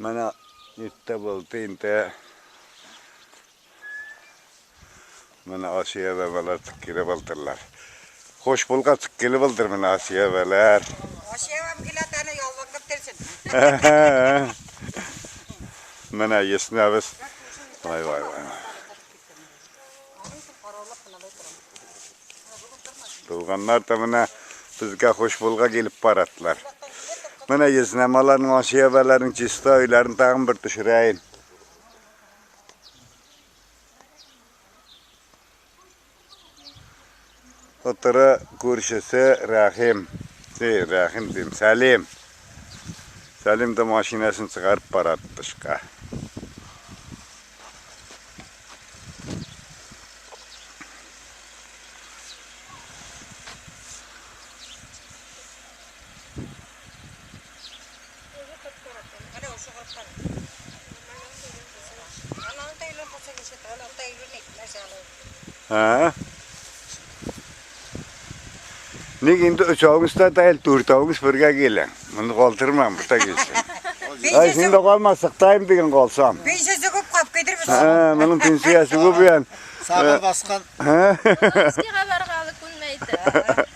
Mana yette buldu inte. Mana Asiye ve veler tıkkili bıldırlar. Hoş bulga tıkkili bıldır mana Asiye veler. Aşağıya gila tane yalvarıp dersin. Mana yesne biz. Vay vay vay. Tuğanlar da mana bizge hoş bulga gelip baratlar. Мына есін амаларың, ашиябаларың, чисто тағын бір түшірейін. Отыры көршісі Рахим. Сей, Рахим дейм, Сәлем. Сәлем де машинасын шығарып барады тышқа. Tayo? Ha? Ne indi uçağımız da değil, dörtağımız birge gelin. Bunu kaldırmam, burada gelsin. Ay şimdi kalmazsak degen kalsam. Ben sizi kup kap gelir misin? Ha, bunun pensiyası bu bir yan. Sağ baskan Ha? Eski haber kaldı kunmaydı.